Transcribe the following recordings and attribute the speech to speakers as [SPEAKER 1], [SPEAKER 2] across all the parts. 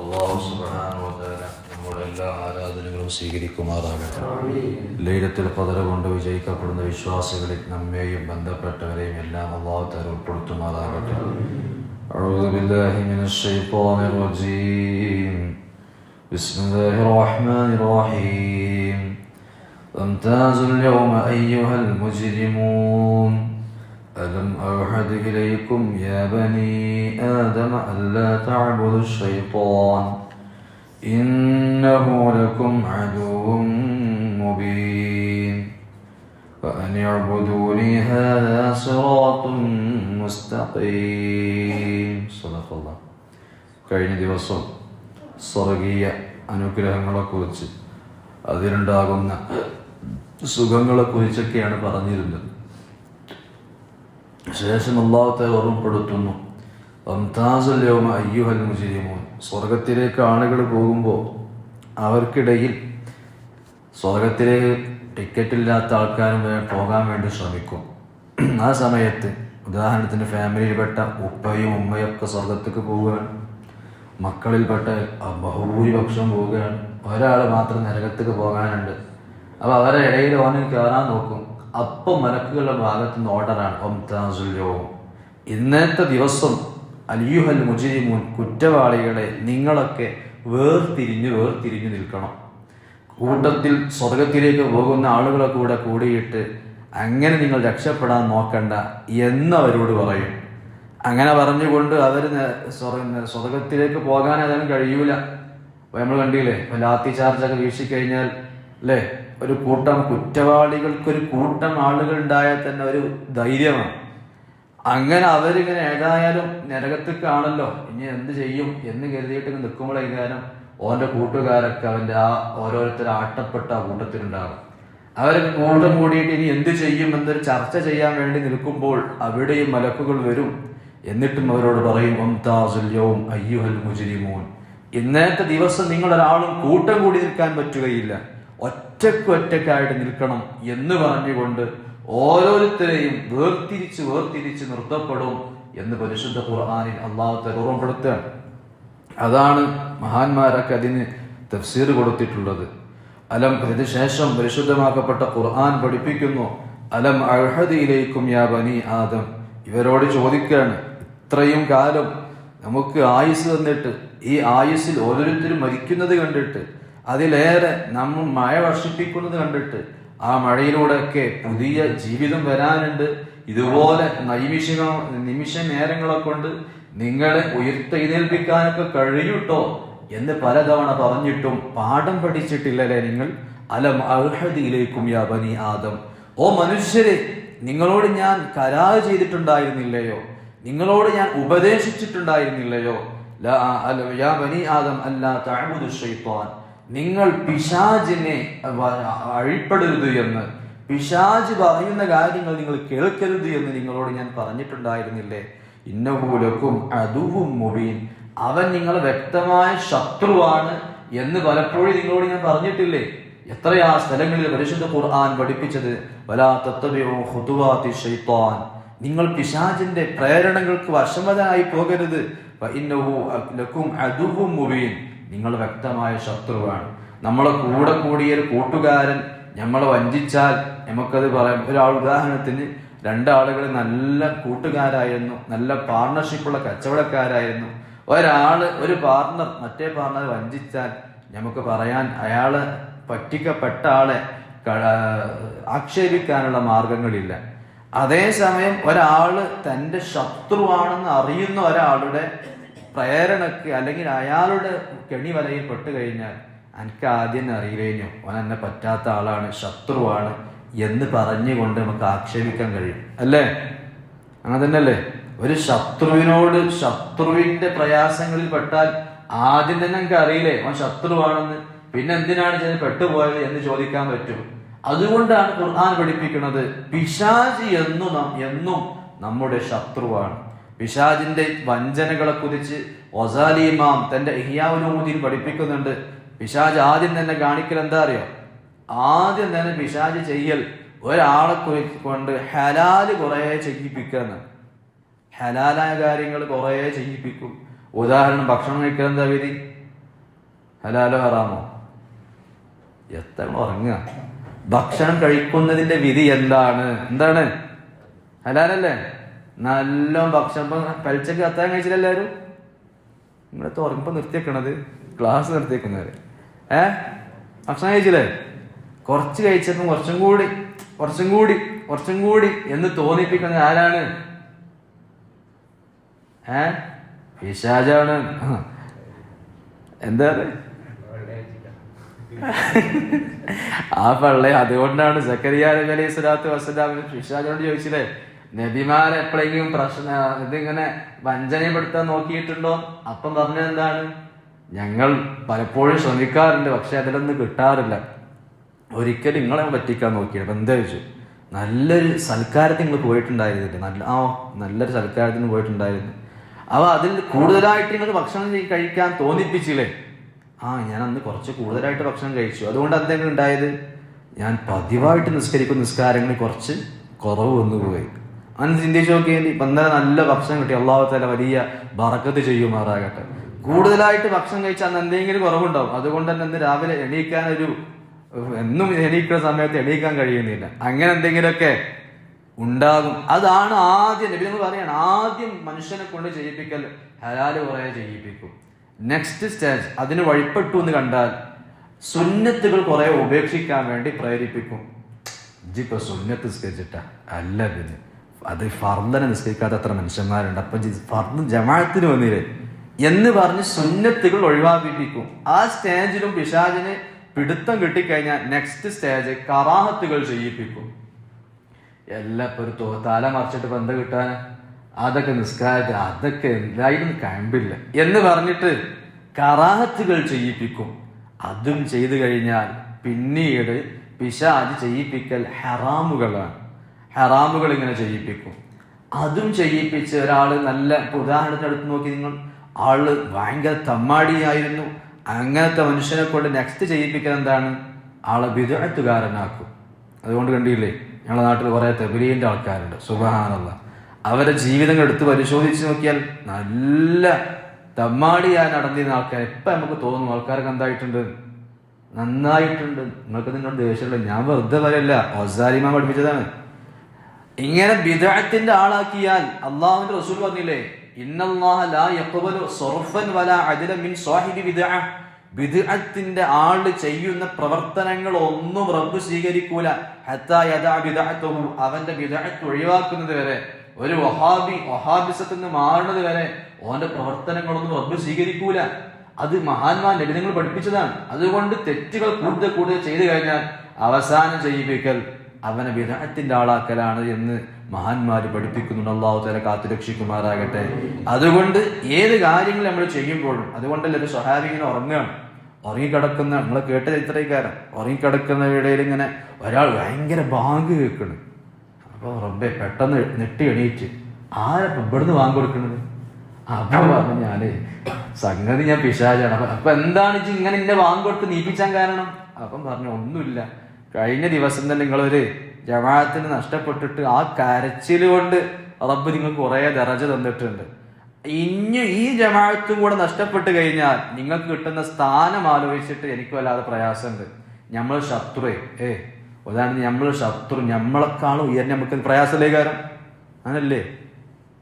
[SPEAKER 1] അള്ളാഹു സുബ്ഹാനഹു വ തആല നമ്മുടെ എല്ലാ ആരാധനകളും സ്വീകരിക്കുമാറാകട്ടെ ലൈലത്തിൽ പതര കൊണ്ട് വിജയിക്കപ്പെടുന്ന വിശ്വാസികളിൽ നമ്മെയും ബന്ധപ്പെട്ടവരെയും എല്ലാം അള്ളാഹു തആല ഉൾപ്പെടുത്തുമാറാകട്ടെ أعوذ بالله من الشيطان الرجيم بسم الله الرحمن الرحيم وامتازوا اليوم أيها المجرمون ألم أعهد إليكم يا بني آدم ألا تعبدوا الشيطان إنه لكم عدو مبين وأن اعبدوني هذا صراط مستقيم صدق الله കഴിഞ്ഞ ദിവസം സ്വർഗീയ അനുഗ്രഹങ്ങളെക്കുറിച്ച് അതിലുണ്ടാകുന്ന സുഖങ്ങളെക്കുറിച്ചൊക്കെയാണ് പറഞ്ഞിരുന്നത് ശേഷം അള്ളാഹത്തെ ഓർമ്മപ്പെടുത്തുന്നു അംതാസുല്യവും അയ്യുഹൽ മുജിരിമോൻ. സ്വർഗത്തിലേക്ക് ആളുകൾ പോകുമ്പോൾ അവർക്കിടയിൽ സ്വർഗത്തിലേക്ക് ടിക്കറ്റ് ഇല്ലാത്ത ആൾക്കാരും പോകാൻ വേണ്ടി ശ്രമിക്കും. ആ സമയത്ത് ഉദാഹരണത്തിന് ഫാമിലിയിൽപ്പെട്ട ഉപ്പയും ഉമ്മയും ഒക്കെ സ്വർഗത്തേക്ക് പോവുകയാണ്. മക്കളിൽപ്പെട്ട ബഹുഭൂരിപക്ഷം പോവുകയാണ്. ഒരാൾ മാത്രം നരകത്തേക്ക് പോകാനുണ്ട്. അപ്പോൾ അവരുടെ ഇടയിൽ ഓന് കയറാൻ നോക്കും. അപ്പം മലക്കുകളുടെ ഭാഗത്ത് നിന്ന് ഓർഡറാണ് ഒംതാസുല്യവും ഇന്നത്തെ ദിവസം അലിയുഹൽ മുജിരിമുൻ കുറ്റവാളികളെ നിങ്ങളൊക്കെ വേർതിരിഞ്ഞ് വേർതിരിഞ്ഞ് നിൽക്കണം. കൂട്ടത്തിൽ സ്വർഗത്തിലേക്ക് പോകുന്ന ആളുകളെ കൂടെ കൂടിയിട്ട് അങ്ങനെ നിങ്ങൾ രക്ഷപ്പെടാൻ നോക്കണ്ട എന്ന് അവരോട് പറയും. അങ്ങനെ പറഞ്ഞുകൊണ്ട് അവർ സ്വർഗത്തിലേക്ക് പോകാൻ അതിനും കഴിയൂല. നമ്മൾ കണ്ടില്ലേ? ലാത്തി ചാർജൊക്കെ വീശിക്കഴിഞ്ഞാൽ അല്ലേ ഒരു കൂട്ടം കുറ്റവാളികൾക്കൊരു കൂട്ടം ആളുകൾ ഉണ്ടായാൽ തന്നെ ഒരു ധൈര്യമാണ്. അങ്ങനെ അവരിങ്ങനെ ഏതായാലും നരകത്തേക്കാണല്ലോ ഇനി എന്ത് ചെയ്യും എന്ന് കരുതിയിട്ട് നിൽക്കുമ്പോഴേക്കാരം ഓന്റെ കൂട്ടുകാരൊക്കെ അവന്റെ ആ ഓരോരുത്തർ ആട്ടപ്പെട്ട ആ കൂട്ടത്തിലുണ്ടാകും അവരൊക്കെ കൂട്ടം കൂടിയിട്ട് ഇനി എന്ത് ചെയ്യും എന്നൊരു ചർച്ച ചെയ്യാൻ വേണ്ടി നിൽക്കുമ്പോൾ അവിടെയും മലക്കുകൾ വരും. എന്നിട്ടും അവരോട് പറയും ഒംതാസുല്യവും അയ്യുഹൽ മുജരിമോൻ. ഇന്നത്തെ ദിവസം നിങ്ങൾ ഒരാളും കൂട്ടം കൂടി നിൽക്കാൻ പറ്റുകയില്ല. ഒറ്റയ്ക്ക് ഒറ്റക്കായിട്ട് നിൽക്കണം എന്ന് പറഞ്ഞുകൊണ്ട് ഓരോരുത്തരെയും വേർതിരിച്ച് വേർതിരിച്ച് നിർത്തപ്പെടും എന്ന് പരിശുദ്ധ ഖുർആാനിൽ അള്ളാഹുത്തെ ഓർമ്മപ്പെടുത്തുകയാണ് അതാണ് മഹാന്മാരൊക്കെ അതിന് തഫ്സീർ കൊടുത്തിട്ടുള്ളത്. അലം ഇതിനുശേഷം പരിശുദ്ധമാക്കപ്പെട്ട ഖുർആൻ പഠിപ്പിക്കുന്നു. അലം അഴഹദിയിലേക്കും യാ ബനി ആദം. ഇവരോട് ചോദിക്കുകയാണ് ഇത്രയും കാലം നമുക്ക് ആയുസ് തന്നിട്ട് ഈ ആയുസ്സിൽ ഓരോരുത്തരും മരിക്കുന്നത് കണ്ടിട്ട് അതിലേറെ നമ്മൾ മഴ വർഷിപ്പിക്കുന്നത് കണ്ടിട്ട് ആ മഴയിലൂടെയൊക്കെ പുതിയ ജീവിതം വരാനുണ്ട്. ഇതുപോലെ നൈമിഷിക നിമിഷ നേരങ്ങളെ കൊണ്ട് നിങ്ങളെ ഉയർത്തെഴുന്നേൽപ്പിക്കാനൊക്കെ കഴിയൂട്ടോ എന്ന് പലതവണ പറഞ്ഞിട്ടും പാഠം പഠിച്ചിട്ടില്ലല്ലേ നിങ്ങൾ? അലം അർഹദിയിലേക്കും യാ ബനി ആദം. ഓ മനുഷ്യരെ നിങ്ങളോട് ഞാൻ കരാർ ചെയ്തിട്ടുണ്ടായിരുന്നില്ലയോ? നിങ്ങളോട് ഞാൻ ഉപദേശിച്ചിട്ടുണ്ടായിരുന്നില്ലയോ? യാ ബനി ആദം അല്ലാ തഅബുദു നിങ്ങൾ പിശാജിനെ അഴിപ്പെടരുത് എന്ന്. പിശാജ് പറയുന്ന കാര്യങ്ങൾ നിങ്ങൾ കേൾക്കരുത് എന്ന് നിങ്ങളോട് ഞാൻ പറഞ്ഞിട്ടുണ്ടായിരുന്നില്ലേ? ഇന്നഹൂലക്കും അതുവും മുബീൻ. അവൻ നിങ്ങൾ വ്യക്തമായ ശത്രുവാണ് എന്ന് പലപ്പോഴും നിങ്ങളോട് ഞാൻ പറഞ്ഞിട്ടില്ലേ? എത്രയാ സ്ഥലങ്ങളിൽ പരിശുദ്ധ ഖുർആൻ പഠിപ്പിച്ചത്? വലാ നിങ്ങൾ പിശാജിന്റെ പ്രേരണകൾക്ക് വശമതനായി പോകരുത്. ലക്കും അദുവ്വും മുബീൻ. നിങ്ങൾ വ്യക്തമായ ശത്രുവാണ്. നമ്മളെ കൂടെ കൂടിയ ഒരു കൂട്ടുകാരൻ നമ്മളെ വഞ്ചിച്ചാൽ നമുക്കത് പറയാം. ഒരാൾ ഉദാഹരണത്തിന് രണ്ടാളുകൾ നല്ല കൂട്ടുകാരായിരുന്നു നല്ല പാർട്ണർഷിപ്പുള്ള കച്ചവടക്കാരായിരുന്നു. ഒരാൾ ഒരു പാർട്ണർ മറ്റേ പാർട്ണർ വഞ്ചിച്ചാൽ നമുക്ക് പറയാൻ അയാൾ പറ്റിക്കപ്പെട്ട ആളെ ആക്ഷേപിക്കാനുള്ള മാർഗങ്ങളില്ല. അതേസമയം ഒരാൾ തന്റെ ശത്രുവാണെന്ന് അറിയുന്ന ഒരാളുടെ പ്രേരണക്ക് അല്ലെങ്കിൽ അയാളുടെ കെണി വലയിൽ പെട്ട് കഴിഞ്ഞാൽ എനിക്ക് ആദ്യം തന്നെ അറിയില്ലേനു? അവൻ എന്നെ പറ്റാത്ത ആളാണ് ശത്രുവാണ് എന്ന് പറഞ്ഞുകൊണ്ട് നമുക്ക് ആക്ഷേപിക്കാൻ കഴിയും. അല്ലേ? അങ്ങനെ തന്നെയല്ലേ? ഒരു ശത്രുവിനോട് ശത്രുവിന്റെ പ്രയാസങ്ങളിൽ പെട്ടാൽ ആദ്യം തന്നെ എനിക്ക് അറിയില്ലേ അവൻ ശത്രുവാണെന്ന്? പിന്നെ എന്തിനാണ് ചെന്ന് പെട്ടുപോയത് എന്ന് ചോദിക്കാൻ പറ്റും. അതുകൊണ്ടാണ് ഖുർആൻ പഠിപ്പിക്കുന്നത് പിശാജ് എന്നും എന്നും നമ്മുടെ ശത്രുവാണ്. പിശാജിന്റെ വഞ്ചനകളെ കുറിച്ച് ഒസാലി ഇമാം തന്റെ ഇഹിയാവുലൂദിൽ പഠിപ്പിക്കുന്നുണ്ട്. പിശാജ് ആദ്യം തന്നെ കാണിക്കൽ എന്താ അറിയോ? ആദ്യം തന്നെ പിശാജ് ചെയ്യൽ ഒരാളെ കൊണ്ട് ഹലാൽ കുറെ ചെയ്യിപ്പിക്കുക എന്നാണ്. ഹലാലായ കാര്യങ്ങൾ കുറേ ചെയ്യിപ്പിക്കും. ഉദാഹരണം ഭക്ഷണം കഴിക്കൽ എന്താ വിധി? ഹലാലോ ഹറാമോ? എത്ര ഉറങ്ങുക. ഭക്ഷണം കഴിക്കുന്നതിന്റെ വിധി എന്താണ്? എന്താണ്? ഹലാലല്ലേ? നല്ല ഭക്ഷണം. ഇപ്പൊ കഴിച്ചൊക്കെ കഴിച്ചില്ല കഴിച്ചില്ലെല്ലാരും നിങ്ങളത്തെ ഉറങ്ങിപ്പോ നിർത്തിയേക്കണത് ക്ലാസ് നിർത്തിയേക്കുന്നത് ഏ? ഭക്ഷണം കഴിച്ചില്ലേ? കുറച്ച് കഴിച്ചപ്പം കുറച്ചും കൂടി കുറച്ചും കൂടി കുറച്ചും കൂടി എന്ന് തോന്നിപ്പിക്കുന്നത് ആരാണ്? ഏ? പിശാചാണ്. എന്താ ആ പള്ളേ അതുകൊണ്ടാണ് സക്കരിയ നബി അലൈഹി സ്വലാത്തു വസ്സലാമിന് ഷിഷാജോട് ചോദിച്ചില്ലേ? നബിമാരെ എപ്പോഴെങ്കിലും പ്രശ്ന ഇതിങ്ങനെ വഞ്ചനപ്പെടുത്താൻ നോക്കിയിട്ടുണ്ടോ? അപ്പം പറഞ്ഞത് എന്താണ് ഞങ്ങൾ പലപ്പോഴും ശ്രമിക്കാറുണ്ട് പക്ഷെ അതിലൊന്നും കിട്ടാറില്ല. ഒരിക്കലും നിങ്ങളെ പറ്റിക്കാൻ നോക്കിയത് അപ്പൊ എന്താ ചോദിച്ചു? നല്ലൊരു സൽക്കാരത്തിൽ നിങ്ങൾ പോയിട്ടുണ്ടായിരുന്നില്ല. നല്ല ആ നല്ലൊരു സൽക്കാരത്തിന് പോയിട്ടുണ്ടായിരുന്നു. അവ അതിൽ കൂടുതലായിട്ട് നിങ്ങൾ ഭക്ഷണം കഴിക്കാൻ തോന്നിപ്പിച്ചില്ലേ? ആ ഞാൻ അന്ന് കുറച്ച് കൂടുതലായിട്ട് ഭക്ഷണം കഴിച്ചു. അതുകൊണ്ട് എന്തെങ്കിലും ഉണ്ടായത്? ഞാൻ പതിവായിട്ട് നിസ്കരിക്കുന്ന നിസ്കാരങ്ങളിൽ കുറച്ച് കുറവ് വന്നുപോയി. അന്ന് ചിന്തിച്ചു നോക്കിയാൽ ഇപ്പം നല്ല ഭക്ഷണം കിട്ടി. അള്ളാഹു തല വലിയ ബറക്കത്ത് ചെയ്യുമാറാകട്ടെ. കൂടുതലായിട്ട് ഭക്ഷണം കഴിച്ചാൽ അന്ന് എന്തെങ്കിലും കുറവുണ്ടാവും. അതുകൊണ്ട് തന്നെ രാവിലെ എണീക്കാൻ ഒരു എന്നും എണീക്കുന്ന സമയത്ത് എണീക്കാൻ കഴിയുന്നില്ല. അങ്ങനെ എന്തെങ്കിലുമൊക്കെ ഉണ്ടാകും. അതാണ് ആദ്യം നബി നമ്മൾ പറയാണ് ആദ്യം മനുഷ്യനെ കൊണ്ട് ചെയ്യിപ്പിക്കൽ ഹലാൽ കുറേ ചെയ്യിപ്പിക്കും. നെക്സ്റ്റ് സ്റ്റേജ് അതിന് വഴിപ്പെട്ടു എന്ന് കണ്ടാൽ സുന്നത്തുകൾ കുറെ ഉപേക്ഷിക്കാൻ വേണ്ടി പ്രേരിപ്പിക്കും. ഇജിപ്പൊ സുന്നത്ത് സ്റ്റേജിട്ട അല്ല പിന്നെ. അത് ഫർദനെ നിസ്കരിക്കാത്ത അത്ര മനുഷ്യന്മാരുണ്ട്. അപ്പം ഫർദ് ജമാഅത്തിന് വന്നില്ലേ? എന്ന് പറഞ്ഞ് സുന്നത്തുകൾ ഒഴിവാക്കിപ്പിക്കും ആ സ്റ്റേജിലും പിശാജിന് പിടുത്തം കിട്ടിക്കഴിഞ്ഞാൽ നെക്സ്റ്റ് സ്റ്റേജ് കറാഹത്തുകൾ ചെയ്യിപ്പിക്കും. എല്ലാം ഇപ്പൊ ഒരു തല മറിച്ചിട്ട് ബന്ധം കിട്ടാൻ അതൊക്കെ നിസ്കാരത്തിൽ അതൊക്കെ എന്തായാലും കമ്പില്ല എന്ന് പറഞ്ഞിട്ട് കറാഹത്തുകൾ ചെയ്യിപ്പിക്കും. അതും ചെയ്തു കഴിഞ്ഞാൽ പിന്നീട് പിശാജ് ചെയ്യിപ്പിക്കൽ ഹറാമുകളാണ്. ഹറാമുകൾ ഇങ്ങനെ ചെയ്യിപ്പിക്കും. അതും ചെയ്യിപ്പിച്ച് ഒരാൾ നല്ല ഉദാഹരണത്തിന് എടുത്ത് നോക്കി നിങ്ങൾ. ആൾ ഭയങ്കര തമ്മാടിയായിരുന്നു. അങ്ങനത്തെ മനുഷ്യനെ കൊണ്ട് നെക്സ്റ്റ് ചെയ്യിപ്പിക്കാൻ എന്താണ്? ആളെ വിദഗ്ധകാരനാക്കും അതുകൊണ്ട് കണ്ടില്ലേ ഞങ്ങളുടെ നാട്ടിൽ കുറെ തെബിലീന്റെ ആൾക്കാരുണ്ട്. സുബഹാനല്ല. അവരുടെ ജീവിതങ്ങൾ എടുത്ത് പരിശോധിച്ച് നോക്കിയാൽ നല്ല തമ്മാടിയായി നടന്നിരുന്ന ആൾക്കാർ എപ്പം നമുക്ക് തോന്നും ആൾക്കാർക്ക് എന്തായിട്ടുണ്ട്? നന്നായിട്ടുണ്ട്. നിങ്ങൾക്ക് നിങ്ങളുടെ ദേഷ്യമുള്ള ഞാൻ വെറുതെ പറയല്ല. ഓസാരിമാൻ പഠിപ്പിച്ചതാണ്. ഇങ്ങനെ ബിദഅത്തിന്റെ ആളാക്കിയാൽ അള്ളാഹുവിന്റെ റസൂൽ പറഞ്ഞില്ലേ ബിദ്അത്തിന്റെ ആൾ ചെയ്യുന്ന പ്രവർത്തനങ്ങൾ ഒന്നും റബ്ബ് സ്വീകരിക്കൂല. അവന്റെ ബിദ്അത്ത് ഒഴിവാക്കുന്നത് വരെ ഒരു വഹാബി വഹാബിസത്തിൽ നിന്ന് മാറുന്നത് വരെ ഓന്റെ പ്രവർത്തനങ്ങളൊന്നും റബ്ബ് സ്വീകരിക്കൂല. അത് മഹാന്മാർ ലഭിതങ്ങൾ പഠിപ്പിച്ചതാണ്. അതുകൊണ്ട് തെറ്റുകൾ കൂടുതൽ കൂടുതൽ ചെയ്തു കഴിഞ്ഞാൽ അവസാനം ചെയ്യിപ്പിക്കൽ അവനെ വിദഗ്ധത്തിന്റെ ആളാക്കലാണ് എന്ന് മഹാന്മാര് പഠിപ്പിക്കുന്നുണ്ട്. അള്ളാഹു തല കാത്തുരക്ഷിക്കുമാറാകട്ടെ അതുകൊണ്ട് ഏത് കാര്യങ്ങൾ നമ്മൾ ചെയ്യുമ്പോഴും അതുകൊണ്ടല്ലേ ഒരു സ്വഹാബിങ്ങനെ ഉറങ്ങുകയാണ്. ഉറങ്ങിക്കിടക്കുന്ന നമ്മൾ കേട്ട ചരിത്രക്കാരൻ ഉറങ്ങിക്കിടക്കുന്ന ഇടയിൽ ഇങ്ങനെ ഒരാൾ ഭയങ്കര ബാങ്ക് കേൾക്കണ്. അപ്പോൾ റബ്ബെ പെട്ടെന്ന് നെട്ടി എണീറ്റ് ആരപ്പം ഇവിടുന്ന് വാങ്ങി കൊടുക്കുന്നത് അപ്പൊ പറഞ്ഞു ഞാൻ സംഗതി ഞാൻ പിശാചാണ്. അപ്പൊ എന്താണ് ഇങ്ങനെ എന്നെ വാങ്ങി കൊടുത്ത് നീപ്പിച്ചാൻ കാരണം? അപ്പം പറഞ്ഞു ഒന്നുമില്ല. കഴിഞ്ഞ ദിവസം തന്നെ നിങ്ങളൊരു ജമാഅത്തിന് നഷ്ടപ്പെട്ടിട്ട് ആ കരച്ചിൽ കൊണ്ട് റബ്ബ് നിങ്ങൾ കുറെ ദറജ തന്നിട്ടുണ്ട്. ഇനി ഈ ജമാഅത്തും കൂടെ നഷ്ടപ്പെട്ട് കഴിഞ്ഞാൽ നിങ്ങൾക്ക് കിട്ടുന്ന സ്ഥാനം ആലോചിച്ചിട്ട് എനിക്ക് വല്ലാതെ പ്രയാസമുണ്ട്. നമ്മൾ ശത്രു ഏ ഉദാഹരണം നമ്മൾ ശത്രു. നമ്മളെക്കാളും ഉയർന്ന നമുക്ക് പ്രയാസമല്ലേ കാരണം അങ്ങനല്ലേ?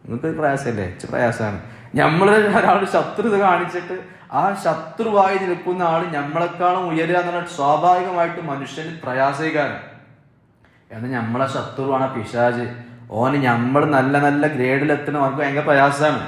[SPEAKER 1] നിങ്ങൾക്ക് പ്രയാസമല്ലേ? പ്രയാസമാണ്. നമ്മൾ ഒരാൾ ശത്രുത കാണിച്ചിട്ട് ആ ശത്രുവായി നിൽക്കുന്ന ആൾ നമ്മളെക്കാളും ഉയരുക എന്നുള്ള സ്വാഭാവികമായിട്ട് മനുഷ്യന് പ്രയാസിക്കാണ് എന്നാൽ നമ്മളെ ശത്രുവാണ് പിശാജ്. ഓന് നമ്മൾ നല്ല നല്ല ഗ്രേഡിലെത്തണം അവർക്ക് ഭയങ്കര പ്രയാസമാണ്.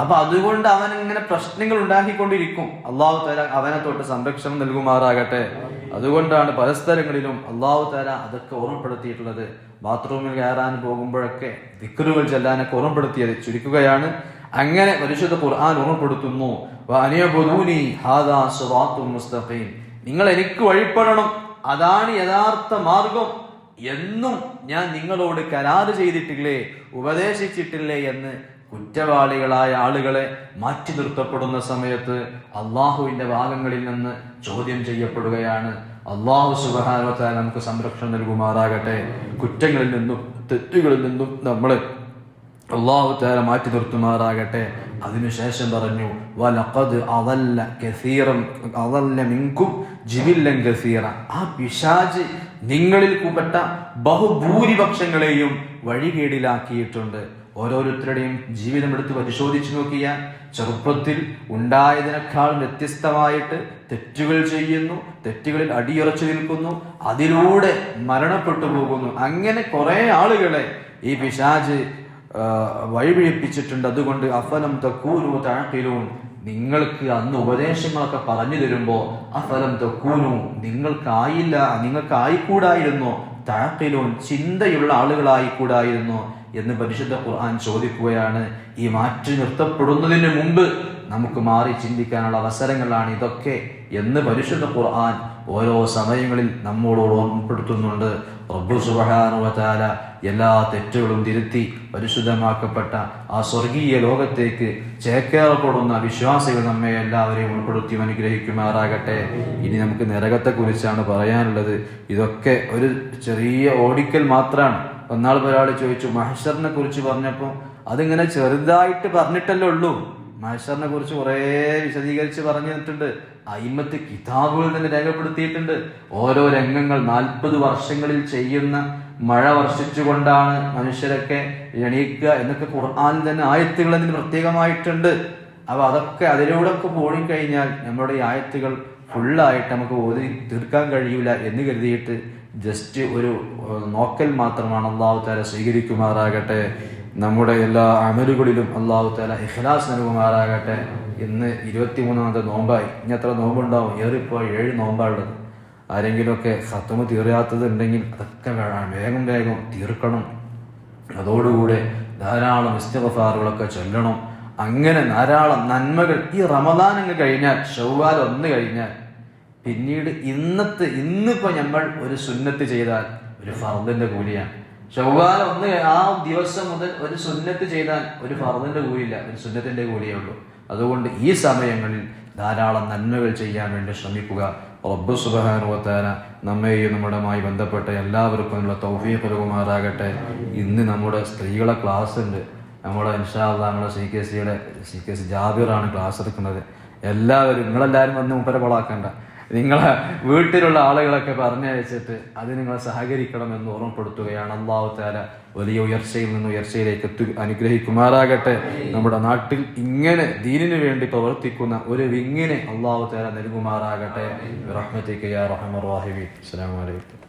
[SPEAKER 1] അപ്പൊ അതുകൊണ്ട് അവൻ ഇങ്ങനെ പ്രശ്നങ്ങൾ ഉണ്ടാക്കിക്കൊണ്ടിരിക്കും. അള്ളാഹു താര അവനെ തൊട്ട് സംരക്ഷണം നൽകുമാറാകട്ടെ. അതുകൊണ്ടാണ് പല സ്ഥലങ്ങളിലും അള്ളാഹു താര അതൊക്കെ ഓർമ്മപ്പെടുത്തിയിട്ടുള്ളത്. ബാത്റൂമിൽ കയറാൻ പോകുമ്പോഴൊക്കെ ദിക്കറുകൾ ചെല്ലാനൊക്കെ ഓർമ്മപ്പെടുത്തിയത്. ചുരുക്കുകയാണ് അങ്ങനെ പരിശുദ്ധ ഖുർആൻ ഓർമ്മപ്പെടുത്തുന്നു. "വഅനിയബുദൂനി ഹാദാ സിറാത്തും മുസ്തഖീം." നിങ്ങൾ എനിക്ക് വഴിപ്പെടണം. അതാണ് യഥാർത്ഥ മാർഗം. എന്നും ഞാൻ നിങ്ങളോട് കരാറ് ചെയ്തിട്ടില്ലേ? ഉപദേശിച്ചിട്ടില്ലേ എന്ന് കുറ്റവാളികളായ ആളുകളെ മാറ്റി നിർത്തപ്പെടുന്ന സമയത്ത് അള്ളാഹുവിന്റെ ഭാഗങ്ങളിൽ നിന്ന് ചോദ്യം ചെയ്യപ്പെടുകയാണ്. അള്ളാഹു സുബാനോത്താൻ നമുക്ക് സംരക്ഷണം നൽകുമാറാകട്ടെ. കുറ്റങ്ങളിൽ നിന്നും തെറ്റുകളിൽ നിന്നും നമ്മൾ അള്ളാഹു താര മാറ്റി നിർത്തുമാറാകട്ടെ. അതിനുശേഷം പറഞ്ഞു വലക്കത് അതല്ല കസീറം അതല്ല മിങ്കും ജിവില്ലൻ കസീറ. ആ പിശാജ് നിങ്ങളിൽ കൂപ്പെട്ട ബഹുഭൂരിപക്ഷങ്ങളെയും വഴികേടിലാക്കിയിട്ടുണ്ട്. ഓരോരുത്തരുടെയും ജീവിതം എടുത്ത് പരിശോധിച്ചു നോക്കിയാൽ ചെറുപ്പത്തിൽ ഉണ്ടായതിനേക്കാൾ വ്യത്യസ്തമായിട്ട് തെറ്റുകൾ ചെയ്യുന്നു തെറ്റുകളിൽ അടിയുറച്ചു നിൽക്കുന്നു അതിലൂടെ മരണപ്പെട്ടു പോകുന്നു. അങ്ങനെ കുറേ ആളുകളെ ഈ പിശാജ് വഴിപിഴിപ്പിച്ചിട്ടുണ്ട്. അതുകൊണ്ട് അഫലം തക്കൂനു താക്കിലൂൻ നിങ്ങൾക്ക് അന്ന് ഉപദേശങ്ങളൊക്കെ പറഞ്ഞു തരുമ്പോ അഫലം തക്കൂനു. നിങ്ങൾക്കായില്ല നിങ്ങൾക്കായിക്കൂടായിരുന്നോ. താക്കിലൂൻ ചിന്തയുള്ള ആളുകളായിക്കൂടായിരുന്നോ എന്ന് പരിശുദ്ധ ഖുർആൻ ചോദിക്കുകയാണ്. ഈ മാറ്റി നിർത്തപ്പെടുന്നതിന് മുമ്പ് നമുക്ക് മാറി ചിന്തിക്കാനുള്ള അവസരങ്ങളാണ് ഇതൊക്കെ എന്ന് പരിശുദ്ധ ഖുർആൻ ഓരോ സമയങ്ങളിൽ നമ്മളോട് ഓർമ്മപ്പെടുത്തുന്നുണ്ട്. റബ്ബു സുബ്ഹാനഹു വ എല്ലാ തെറ്റുകളും തിരുത്തി പരിശുദ്ധമാക്കപ്പെട്ട ആ സ്വർഗീയ ലോകത്തേക്ക് ചേക്കേറപ്പെടുന്ന വിശ്വാസികൾ നമ്മെ എല്ലാവരെയും ഉൾപ്പെടുത്തി അനുഗ്രഹിക്കുമാറാകട്ടെ. ഇനി നമുക്ക് നരകത്തെ കുറിച്ചാണ് പറയാനുള്ളത്. ഇതൊക്കെ ഒരു ചെറിയ ഓടിക്കൽ മാത്രമാണ് ഒന്നാൾ ഒരാൾ ചോദിച്ചു മഹഷറിനെ കുറിച്ച് പറഞ്ഞപ്പോൾ അതിങ്ങനെ ചെറുതായിട്ട് പറഞ്ഞിട്ടല്ലേ ഉള്ളൂ? മഹഷറിനെ കുറിച്ച് കുറേ വിശദീകരിച്ച് പറഞ്ഞിട്ടുണ്ട്. അയിമത്ത് കിതാബുകളിൽ തന്നെ രേഖപ്പെടുത്തിയിട്ടുണ്ട്. ഓരോ രംഗങ്ങൾ നാൽപ്പത് വർഷങ്ങളിൽ ചെയ്യുന്ന മഴ വർഷിച്ചുകൊണ്ടാണ് മനുഷ്യരൊക്കെ എണീക്കുക എന്നൊക്കെ ഖുർആാനിൽ തന്നെ ആയത്തുകൾ അതിന് പ്രത്യേകമായിട്ടുണ്ട്. അപ്പൊ അതൊക്കെ അതിലൂടെ ഒക്കെ പോയിക്കഴിഞ്ഞാൽ നമ്മുടെ ഈ ആയത്തുകൾ ഫുള്ളായിട്ട് നമുക്ക് ഓതി തീർക്കാൻ കഴിയില്ല എന്ന് കരുതിയിട്ട് ജസ്റ്റ് ഒരു നോക്കൽ മാത്രമാണ് അള്ളാഹു താര സ്വീകരിക്കുമാറാകട്ടെ. നമ്മുടെ എല്ലാ അമലുകളിലും അള്ളാഹു താല ഇഖ്ലാസ് നൽകുമാറാകട്ടെ ഇന്ന് ഇരുപത്തി മൂന്നാമത്തെ നോമ്പായി. ഇനി എത്ര നോമ്പുണ്ടാവും? ഏറിപ്പോ ഏഴ് നോമ്പാണുള്ളത്. ആരെങ്കിലുമൊക്കെ സത്വം തീരാത്തത് ഉണ്ടെങ്കിൽ അതൊക്കെ വേണം. വേഗം വേഗം തീർക്കണം. അതോടുകൂടെ ധാരാളം ഇസ്തിഗഫാറുകളൊക്കെ ചൊല്ലണം. അങ്ങനെ ധാരാളം നന്മകൾ ഈ റമദാൻ അങ്ങ് കഴിഞ്ഞാൽ ചൊവ്വാൽ ഒന്ന് കഴിഞ്ഞാൽ പിന്നീട് ഇന്നത്തെ ഇന്നിപ്പോൾ നമ്മൾ ഒരു സുന്നത്ത് ചെയ്താൽ ഒരു ഫർദിന്റെ കൂലിയാണ്. ഷവ്വാൽ ഒന്ന് ആ ദിവസം മുതൽ ഒരു സുന്നത്ത് ചെയ്താൽ ഒരു ഫർദിന്റെ കൂലിയില്ല ഒരു സുന്നത്തിന്റെ കൂലിയേ ഉള്ളൂ. അതുകൊണ്ട് ഈ സമയങ്ങളിൽ ധാരാളം നന്മകൾ ചെയ്യാൻ വേണ്ടി ശ്രമിക്കുക. റബ്ബ് സുബാനുവത്താന നമ്മെയും നമ്മുടെമായി ബന്ധപ്പെട്ട എല്ലാവർക്കും ഉള്ള തൗഫീഖ് നൽകുമാറാകട്ടെ. ഇന്ന് നമ്മുടെ സ്ത്രീകളെ ക്ലാസ് ഉണ്ട്. നമ്മുടെ ഇൻഷാല്ല നമ്മുടെ സി കെ സിയുടെ സി കെ സി ജാബിറാണ് ക്ലാസ് എടുക്കുന്നത്. എല്ലാവരും നിങ്ങളെല്ലാവരും വന്ന് മുപ്പര കൊളാക്കണ്ട നിങ്ങളെ വീട്ടിലുള്ള ആളുകളൊക്കെ പറഞ്ഞയച്ചിട്ട് അത് നിങ്ങൾ സഹകരിക്കണമെന്ന് ഓർമ്മപ്പെടുത്തുകയാണ്. അള്ളാഹു താല വലിയ ഉയർച്ചയിൽ നിന്ന് ഉയർച്ചയിലേക്ക് എത്തി അനുഗ്രഹിക്കുമാറാകട്ടെ. നമ്മുടെ നാട്ടിൽ ഇങ്ങനെ ദീനിന് വേണ്ടി പ്രവർത്തിക്കുന്ന ഒരു വിങ്ങിനെ അള്ളാഹു താല നൽകുമാറാകട്ടെ. റഹ്മത്തേക്ക് യാ റഹ്മർ വാഹിബി അസ്സലാമു അലൈക്കും.